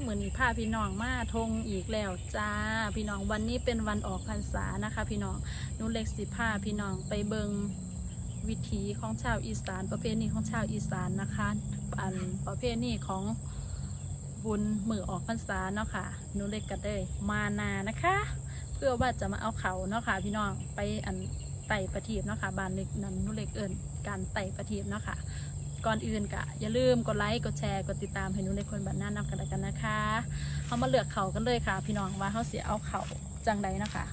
เหมือนพาพี่น้องมาทงอีกแล้วจ้าพี่น้องวันนี้เป็นวันออกพรรษานะคะ พี่น้องหนูเล็กสิพาพี่น้องไปเบิงวิถีของชาวอีสานประเพณีของชาวอีสานนะคะอันประเพณีของบุญมือออกพรรษาเนาะค่ะหนูเล็กก็ได้มานานะคะ เพื่อว่าจะมาเอาเขาเนาะค่ะพี่น้องไปอันไต่ประทีปเนาะค่ะบานเล็กนั้นหนูเล็กเอิญการไต่ประทีปเนาะค่ะ ก่อนอื่นกะอย่าลืมกดไลค์กดแชร์กดติดตามให้หนูในคนบันหน้านำกันกันนะคะเขามาเลือกเขากันเลยค่ะ พี่น้องว่าเขาเสียเอาเขาจังใดนะคะ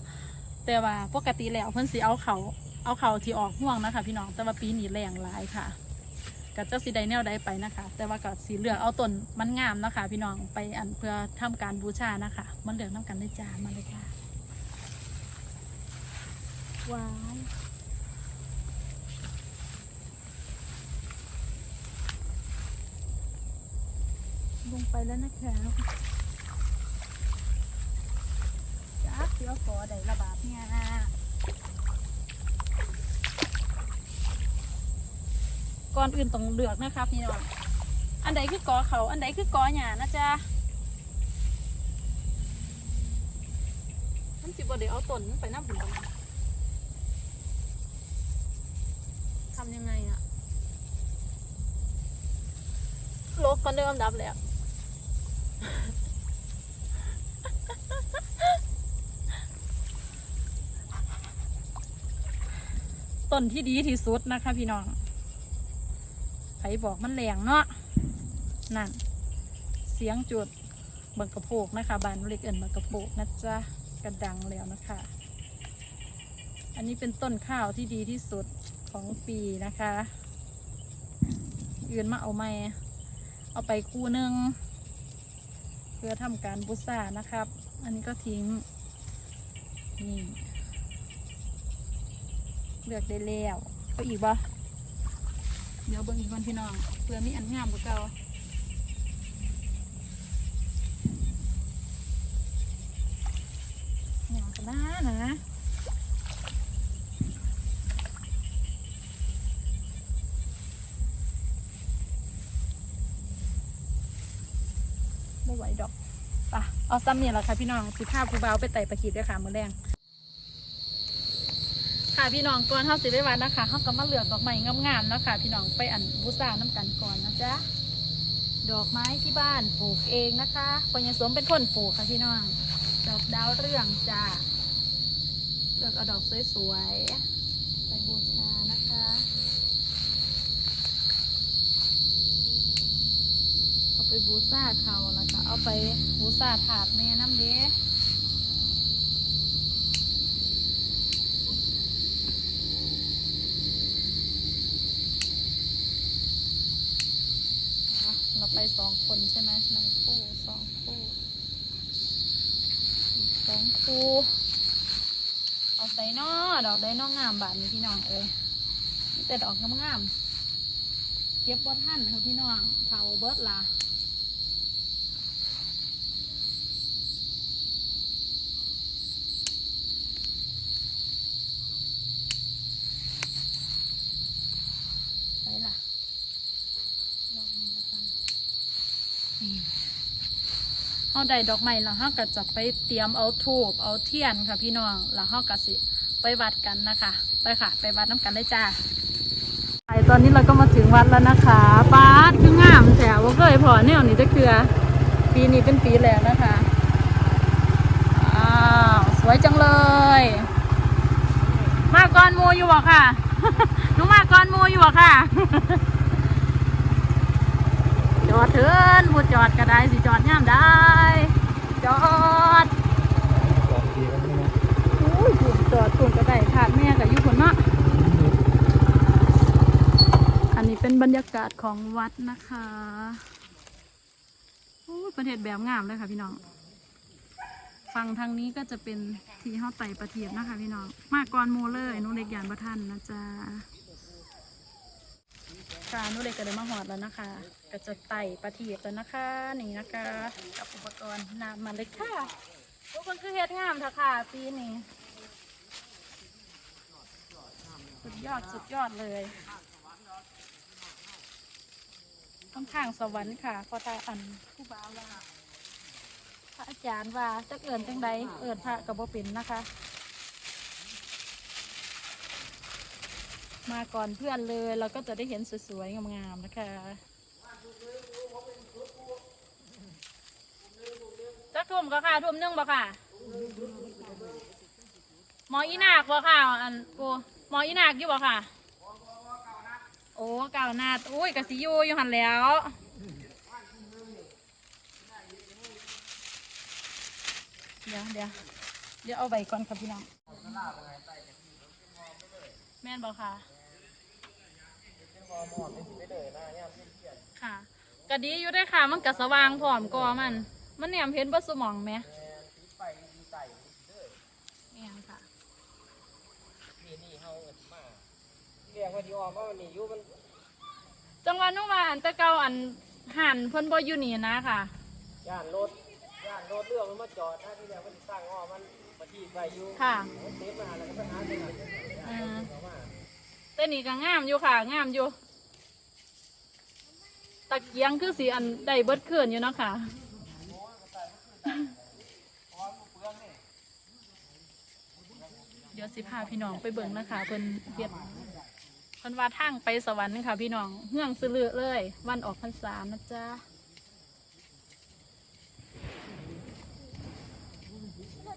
แต่ว่าปกติแล้วเพิ่นสีเอาเขาเอาเขาที่ออกห่วงนะคะ พี่น้องแต่ว่าปีนี้แรงหลายค่ะก็จะสีใดแนวใดไปนะคะ แต่ว่าก็สีเหลือกเอาต้นมันงามนะคะ พี่น้องไปอันเพื่อทำการบูชานะคะ มันเหลือกน้ำกันได้จ้ามาเลยค่ะว้าย งไปแล้วนะคะจ้าเสียวขอได้ระบาดเนี่ยก่อนอื่นต้องเลือกนะคะพี่น้อง อันใดคือกอเขาอันใดคือกอหยานะจ๊ะมันจิบเดี๋ยวเอาต้นมันไปน้ำผุนทำยังไงอะลกก็เริ่มดับแล้ว ต้นที่ดีที่สุดนะคะพี่น้องไผบอกมันแรงเนาะ นั่น เสียงจุดบังกระโพกนะคะ บานเล็กเอิญบังกระโพกนะจ๊ะกระดังแล้วนะคะ อันนี้เป็นต้นข้าวที่ดีที่สุดของปีนะคะอื่นมาเอาไม่เอาไปคู่หนึ่ง เพื่อทำการบุษานะครับ อันนี้ก็ทิ้ง นี่เลือกได้แล้วเอาอีกบ่เดี๋ยวเบิ่งอีกวันพี่น้องเพื่อมีอันงามกว่าเก่าอย่างกันนะนะไม่ไหวดอกไปะ เอาซ้ำเนี่ยแหละค่ะพี่น้องสิภาพผู้เบาวไปไต่ประขีดด้วยค่ะมือแรงค่ะพี่น้องก่อนเข้าสิไปวัดนะคะเขาก็มาเลือกดอกไม้งามๆนะคะพี่น้องไปอันบูชาน้ำกันก่อนนะจ๊ะดอกไม้ที่บ้านปลูกเองนะคะปัญญสวมเป็นคนปลูกค่ะพี่น้อง ดอกดาวเรืองจ้าเลือกเอาดอกสวยๆไปบูชานะคะเอาไปบูชาเขาล เอาไปบูชาถาดแม่น้ำเด้เราไปสองคนใช่ไหมหนึ่งคู่สองคู่อีกสองคู่เอาใส่นอดอกได้นองามบาทนี้พี่น้องเอ้ยแต่ดอกงามๆเก็บบ่ท่านค่ะพี่น้องเผาเบิร์ดล่ะใส่ละลองดูแล้วกันนี่เขาได้ดอกไม้แล้วเขาก็จะไปเตรียมเอาทูบเอาเทียนค่ะพี่น้องแล้วเขาก็สิไปวัดกันนะคะ ไปค่ะ ไปวัดน้ำกันเลยจ้าไปตอนนี้เราก็มาถึงวัดแล้วนะคะป้าดคืองามแถวว่าเคยพอแนวนี้จะเกลือปีนี้เป็นปีแรกนะคะอ้าวสวยจังเลย มาก่อนมูอยู่บ่ค่ะหนูมาก่อนมูอยู่บ่ค่ะ จอดเถินบูจอดก็ได้สิจอดย่ามได้ จอดอุ้ยจอดตุนก็ได้ถาดแม่กับยุคนเนาะอันนี้เป็นบรรยากาศของวัดนะคะโอ้ยประเทศแบบงามเลยค่ะพี่น้องฝั่งทางนี้ก็จะเป็นที่ห้าไต่ประเทียบนะคะพี่น้อง มาก่อนโมเลยนุเล็กยานประทันนะจ๊ะ ค่ะนุเล็กก็ได้มาหอดแล้วนะคะ ก็จะไต่ประทีปแล้วนะคะ นี่นะคะ กับอุปกรณ์นำมาเลยค่ะทุกคนคือเฮ็ดงามเถอะค่ะปีนี้สุดยอดสุดยอดเลยค่อนข้างสวรรค์ค่ะ พอตาอันผู้บ่าวว่าพระอาจารย์ว่าจะเอินจังใดเอินพระกับบ่เป็นนะคะ มาก่อนเพื่อนเลย เราก็จะได้เห็นสวยๆงามๆนะคะจักทุ่มก็ค่ะทุ่มนึงบ่ค่ะ หมออีนากบ่ค่ะอันปูหมออีนากอยู่บ่ค่ะ โอ้เก่านาอุ้ยกะสิอยูอยู่หันแล้วเดี๋ยวเดี๋ยวเดี๋ยวเอาใบก่อนครับพี่น้องแม่นบอกค่ะ ค่ะกะดีอยู่ได้อค่ะ มันกะสว่างพร้อมกอมัน มันแหนมเห็นบัสมองไหมแม่นค่ะ นี่นี่เฮาเอิ้นมาเรียกว่าที่ออกมาวันนี้อยู่มันจังหวะนุ่ว่าอันแตะเกาอันหันเพิ่นบ่อยู่นี่นะค่ะ ย่านรถย่านรถเรื่องมันมาจอดถ้าที่แล้วมันสร้างอ้อมันมาที่ไปอยู่ค่ะ มันเต็มมาแล้วก็ไปหาที่ไหนอืมเอามาแต่นี่ก็งามอยู่ค่ะ งามอยู่ ตะเกียงคือสีอันได้เบิดขึ้นอยู่เนาะค่ะ เดี๋ยวสิพาพี่น้องไปเบิ่งนะคะเพิ่นเฮ็ดเพิ่นว่าทางไปสวรรค์ค่ะ พี่น้องเฮืองซื้อเลือเลย วันออกพรรษานะจ๊ะ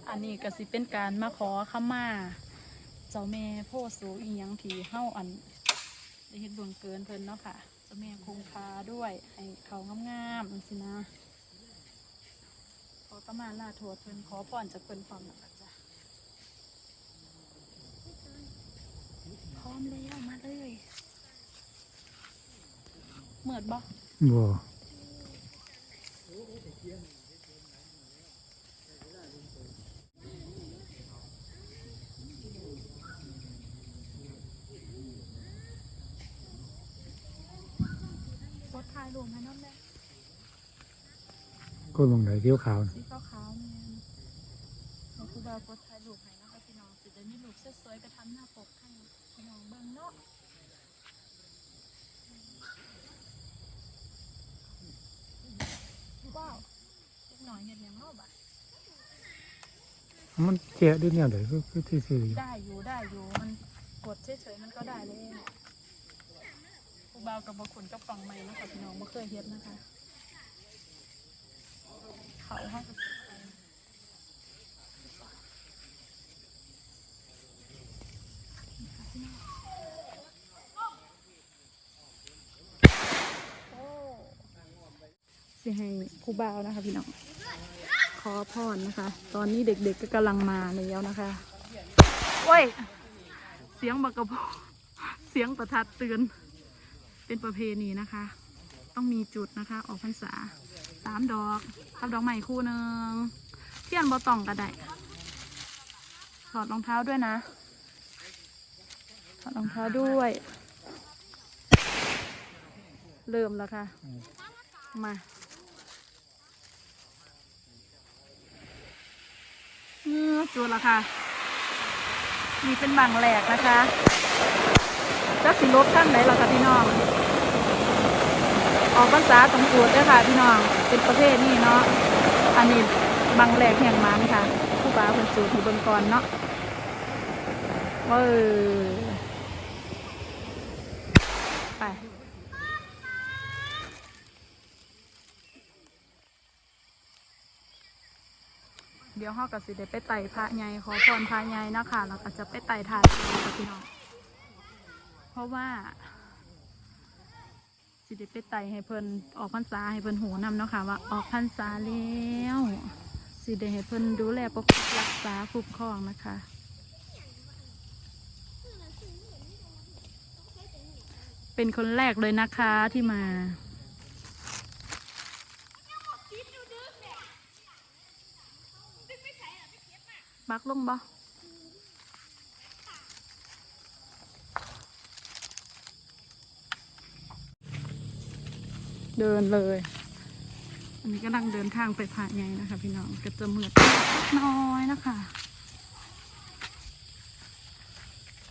อันนี้ก็สิเป็นการมาขอขมา เจ้าแม่โพธิ์สูงอีหยังทีเฮาอันได้เห็นบิ่งเกินเพิ่นเนาะค่ะ เจ้าแม่คงคาด้วยให้เขางามๆสินะขอประมาณลาโทษเพิ่นขอพรจากเพิ่นความนะจ้ะพร้อมแล้วมาเลยเหมือดบ่บ่ กดถ่ายรูปให้น้องแม่ ก็ลงไหนเที่ยวขาวนะสีขาวๆแม่นเราคือว่ากดถ่ายรูปให้นะคะพี่น้องสิได้มีรูปสวยๆไปทำหน้าปกให้พี่น้องเบิ่งเนาะว้าวเล็กหน่อยเห็นยังเนาะบะมันเจ๊ด้วยเนี่ยเดี๋ยวคือที่ซื้ออยู่ได้อยู่ได้อยู่มันกดเฉยๆมันก็ได้เลยผู้บ่าวกับบขุนกับฝั่งใหม่นะคะพี่น้องไม่เคยเฮ็ดนะคะ เขาห้องสิให้ผู้บ่าวนะคะ พี่น้อง ขอพรนะคะ ตอนนี้เด็กๆก็กำลังมาแล้วนะคะโอ้ย เสียงบักกระบอกเสียงประทัดเตือน เป็นประเพณีนะคะ ต้องมีจุดนะคะ ออกพรรษา สามดอกกับดอกใหม่คู่หนึ่งเทียนบอต่องกระไดถอดรองเท้าด้วยนะถอดรองเท้าด้วย เริ่มแล้วค่ะ มาเงือจูดละค่ะนี่เป็นบังแหลกนะคะจักสิลบข้างไหนล่ะคะพี่น้อง ออกภาษาตรงจูดด้วยค่ะพี่น้อง เป็นประเภทนี้เนาะ อันนี้บังแหลกแห่งมันค่ะผู้บ่าคนจูดอยู่เบนก่อนเนาะเว้ยไปเดี๋ยวห้อกับสิได้ไปไต่พระใหญ่ขอพรพระใหญ่นะคะแล้วก็จะไปไต่ถาดพี่น้อง เพราะว่า สิได้ไปไต่ให้เพิ่นออกพรรษาให้เพิ่นหูนำเนาะค่ะว่าออกพรรษาแล้วสิได้ให้เพิ่นดูแลปกปักรักษาคุ้มครองนะคะ เป็นคนแรกเลยนะคะที่มาบักลงบ่ เดินเลย อันนี้กำลังเดินทางไปผาใหญ่นะคะ พี่น้องก็จะเมืดเล็กน้อยนะคะ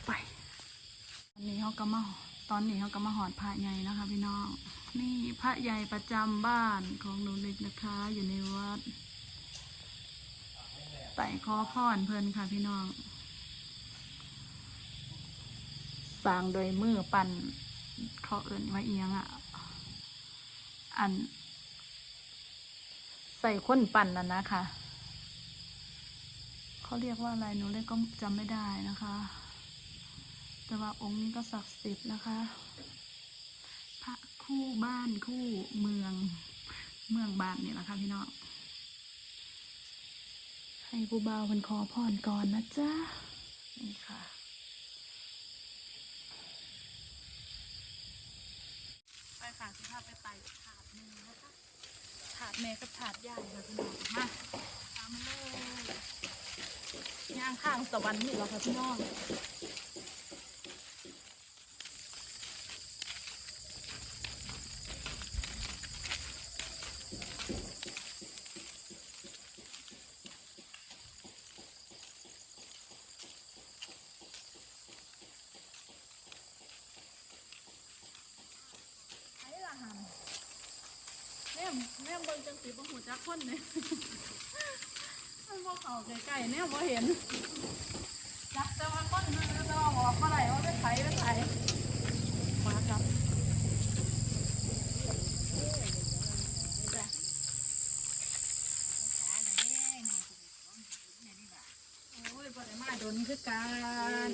ไปอันนี้เขาก็มาตอนนี้เขาก็มาหอดพระใหญ่นะคะ พี่น้อง นี่พระใหญ่ประจำบ้านของหนูเล็กนะคะ อยู่ในวัดไต่ขอพรเพื่อนค่ะพี่น้องสร้างโดยมือปั่นเขาเอินว่าเอียงอะ อัน ใส่ข้นปั่นน่ะนะคะเขาเรียกว่าอะไรหนูเล็กก็จำไม่ได้นะคะ แต่ว่าองค์นี้ก็ศักดิ์สิทธิ์นะคะ พระคู่บ้านคู่เมืองเมืองบ้านนี่แหละค่ะพี่น้องให้ผู้บ่าวคนขอพรก่อนนะจ๊ะนี่ค่ะ ไปค่ะสิพาไปไต่ถาดหนึ่งนะคะ ถา ดแม่กับถาดใหญ่ค่ะพี่น้องมาตามมาเลยย่างข้างสวรรค์นี่เหรอคะพี่น้อง ไอ้ละหันแม่มแม่มเบิ่งจัง สีบ่หูจักคนเนี่ยมันบ่เข้าใกล้ๆแน่บ่เห็น จักแต่ว่าคนนึงแล้วก็ออกมาไหลว่าไปไถไปไถมาครับจ้ะโอ้ยบ่ได้มาโดนคือกัน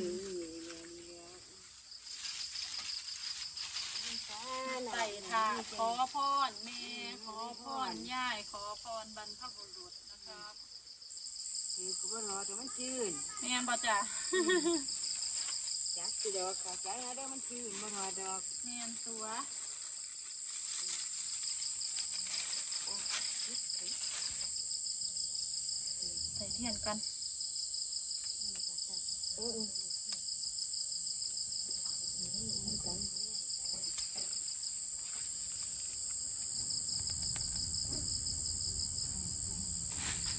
ใส่ถาดขอพรแม่อ พรย่ายขอพรบรรพบุรุษนะครับคือก็บ่รอแต่มันจืดแม่นบ่จ้ะจักสิดอกขาใจเอาเด้อมันจืดบ่รอดอกแม่นตัวใส่เทียนกันเอ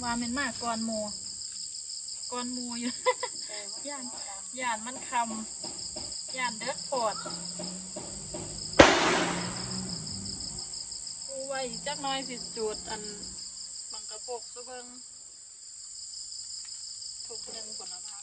ว่าเมนมากก่อนโมูก่อนโมูอยู่ ย่านย่านมันคำย่านเด็กปวดกูไว้จักน้อยสิจูดอันบังกระปกซะเบิงถูกหนึ่งผลละบาท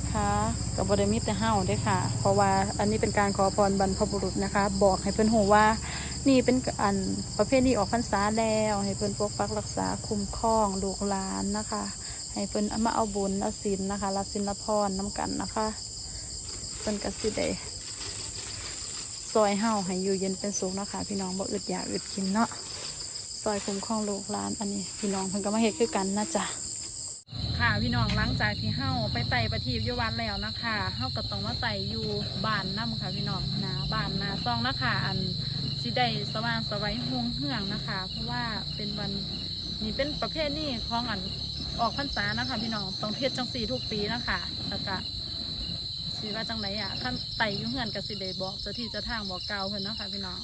นะคะกับบไดมีแต่เฮาด้วยค่ะ เพราะว่าอันนี้เป็นการขอพรบรรพบุรุษนะคะ บอกให้เพื่อนหูว่า นี่เป็นอันประเภทนี้ออกพรรษาแล้วให้เพื่อนปกปักรักษาคุ้มครองลูกหลานนะคะ ให้เพื่อนเอามาเอาบุญเอาศีลนะคะรับศีลรับพรน้ำกันนะคะเพื่อนกสิได้ซอยเฮาให้อยู่เย็นเป็นสุขนะคะ พี่น้องบ่อึดอยากอึดกินเนาะซอยคุ้มครองลูกหลานอันนี้ พี่น้องเพิ่นก็มาเฮ็ดคือกันนะจ๊ะ ค่ะพี่น้องหลังจากที่เฮาไปไต่ประทีปยวันแล้วนะคะเฮาก็ต้องมาไต่อยู่บ้านน้ำค่ะพี่น้องนาบ้านนาซองนะคะอันสิได้สว่างสวัยห่วงเฮืองนะคะ เพราะว่าเป็นวันนี่เป็นประเภทนี้ของอันออกพรรษานะคะพี่น้องต้องเทศจังสีทุกปีนะคะแล้วก็สีว่าจังไหนอะขั้นไต่อยุ่งเงินกับสิเดบอกเจ้าที่เจะทางบอกเกล่าวเพื่อนนะคะพี่น้อง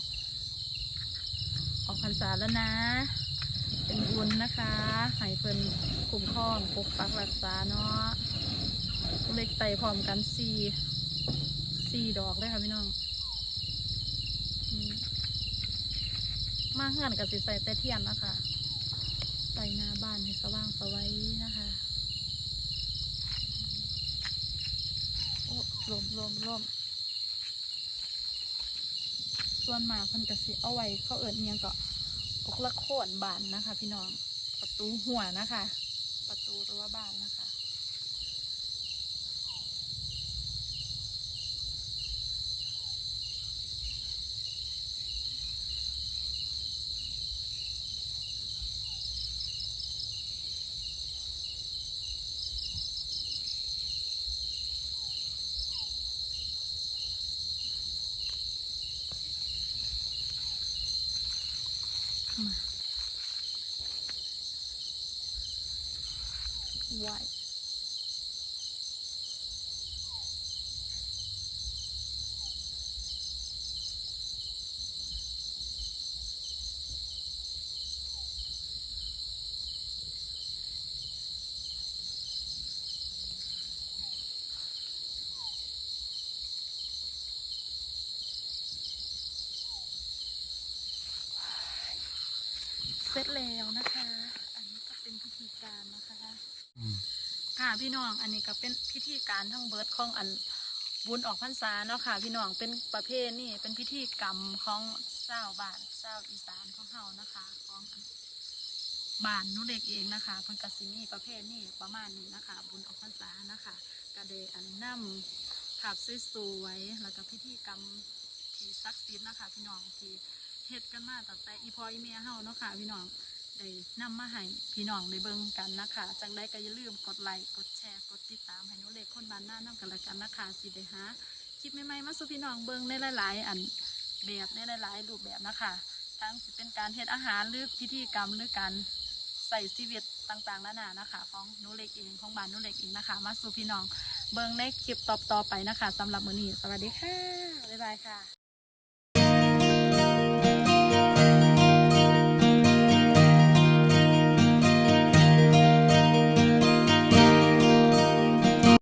ออกพรรษาแล้วนะ เป็นบุญนะคะให้เพิ่นคุ้มครองปกปักรักษาเนาะเล็กไตพร้อมกันสี่สี่ดอกเลยค่ะพี่น้องมาเฮือนกับสิใส่แต่เทียนนะคะใส่หน้าบ้านให้สว่างสวัยนะคะโอ้ลมลมลมส่วนมากเพิ่นก็สิเอาไว้เขาเอิญเนียงก็ก กละโคนบานนะคะ พี่น้องประตูหัวนะคะ ประตูรั้วบ้านนะคะ ไหวเสร็จแล้วนะคะ อันนี้ก็เป็นพิธีการนะคะ ค่ะพี่น้องอันนี้ก็เป็นพิธีการทั้งเบิร์ดของอันบุญออกพรรษาเนาะค่ะ พี่น้องเป็นประเพณีเป็นพิธีกรรมของเจ้าบ้านเจ้าอีสานของเฮานะคะของอันบ้านนุเล็กเองนะคะเพิ่นกสิมีประเพณีประมาณนี้นะคะ บุญออกพรรษานะคะก็ได้อันนำภาพสวยๆแล้วก็พิธีกรรมที่ศักดิ์สิทธิ์นะคะ พี่น้องที่เฮ็ดกันมาตั้งแต่อีพออีเมียเฮาเนาะค่ะพี่น้อง ได้นำมาให้พี่น้องได้เบิ่งกันนะคะจังได้ก็อย่าลืมกดไลค์กดแชร์กดติดตามให้นุเล็กคนบ้านหน้านำกันละกันนะคะสิได้หาคลิปใหม่ๆมาสู่พี่น้องเบิ่งในหลาย ๆ อันแบบในหลายๆรูปแบบนะคะทั้งสิเป็นการเฮ็ดอาหารหรือพิธีกรรมหรือการใส่ชีวิตต่างๆนานานะคะของนุเล็กเองของบ้านนุเล็กเองนะคะ มาสู่พี่น้องเบิ่งในคลิปต่อๆไปนะคะสำหรับมื้อนี้สวัสดีค่ะบ๊ายบายค่ะ